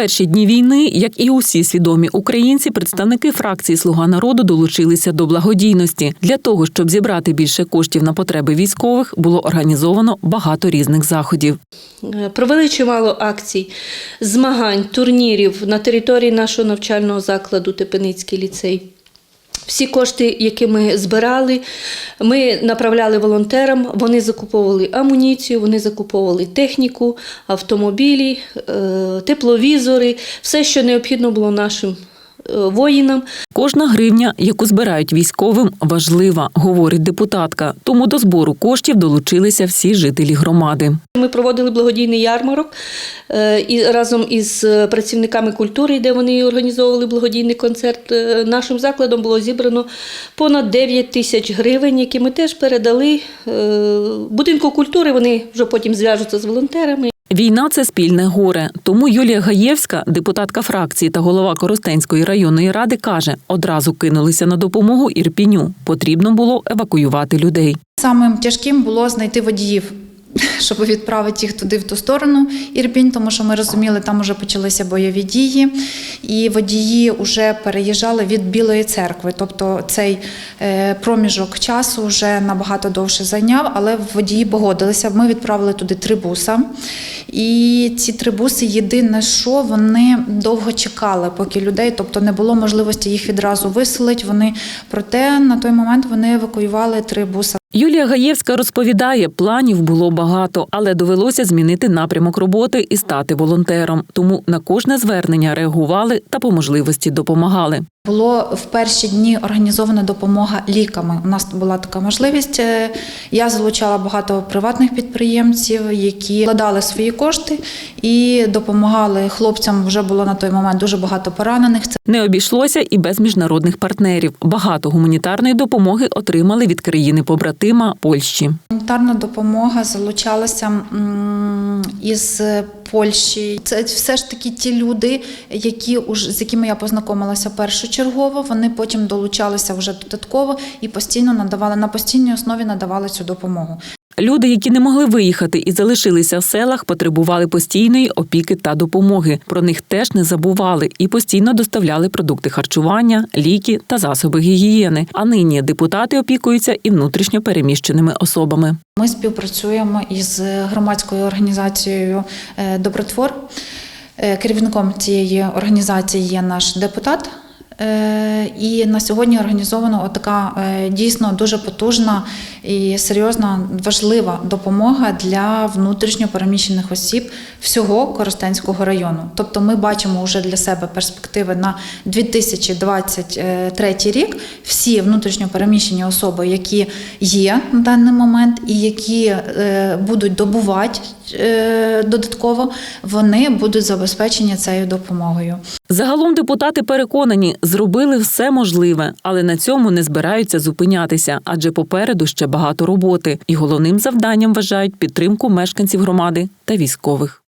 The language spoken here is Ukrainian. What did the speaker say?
перші дні війни, як і усі свідомі українці, представники фракції Слуга народу долучилися до благодійності. Для того щоб зібрати більше коштів на потреби військових, було організовано багато різних заходів. Е, Провели чимало акцій, змагань, турнірів на території нашого навчального закладу Тепеницький ліцей. Всі кошти, які ми збирали, ми направляли волонтерам. Вони закуповували амуніцію, вони закуповували техніку, автомобілі, е, тепловізори, все, що необхідно було нашим воїнам. Кожна гривня, яку збирають військовим, важлива, говорить депутатка. Тому до збору коштів долучилися всі жителі громади. Ми проводили благодійний ярмарок е, і разом із е, працівниками культури, де вони організовували благодійний концерт. е, Нашим закладом було зібрано понад 9 тисяч гривень, які ми теж передали е, будинку культури. Вони вже потім зв'яжуться з волонтерами. Війна це спільне горе. Тому Юлія Гаєвська, депутатка фракції та голова Коростенської районної ради, каже: одразу кинулися на допомогу Ірпіню. Потрібно було евакуювати людей. Самим тяжким було знайти водіїв, щоб відправити їх туди в ту сторону Ірпінь, тому що ми розуміли, там вже почалися бойові дії, і водії вже переїжджали від Білої церкви. Тобто цей е, проміжок часу вже набагато довше зайняв, але водії погодилися. Ми відправили туди три буса. І ці три буси, єдине, що вони довго чекали, поки людей, тобто не було можливості їх відразу виселити. Вони проте на той момент вони евакуювали три буса. Юлія Гаєвська розповідає, планів було багато, але довелося змінити напрямок роботи і стати волонтером. Тому на кожне звернення реагували та по можливості допомагали. Було в перші дні організована допомога ліками. У нас була така можливість. Е, Я залучала багато приватних підприємців, які вкладали свої кошти і допомагали хлопцям. Вже було на той момент дуже багато поранених. Це Не обійшлося і без міжнародних партнерів. Багато гуманітарної допомоги отримали від країни побратима Польщі. Гуманітарна допомога залучалася із Польщі. Це все ж таки ті люди, які уж з якими я познайомилася першочергово. Вони потім долучалися вже додатково і постійно надавали на постійній основі надавали цю допомогу. Люди, які не могли виїхати і залишилися в селах, потребували постійної опіки та допомоги. Про них теж не забували і постійно доставляли продукти харчування, ліки та засоби гігієни. А нині депутати опікуються і внутрішньо переміщеними особами. Ми співпрацюємо із громадською організацією е, Добротвор. Е, Керівником цієї організації є наш депутат. Е, І на сьогодні організована така дійсно дуже потужна і серйозна важлива допомога для внутрішньо переміщених осіб всього Коростенського району. Тобто ми бачимо вже для себе перспективи на 2023 рік. Всі внутрішньо переміщені особи, які є на даний момент, і які е, будуть добувати е, додатково, вони будуть забезпечені цією допомогою. Загалом депутати переконані, зробили все можливе, але на цьому не збираються зупинятися, адже попереду ще багато роботи. І головним завданням вважають підтримку мешканців громади та військових.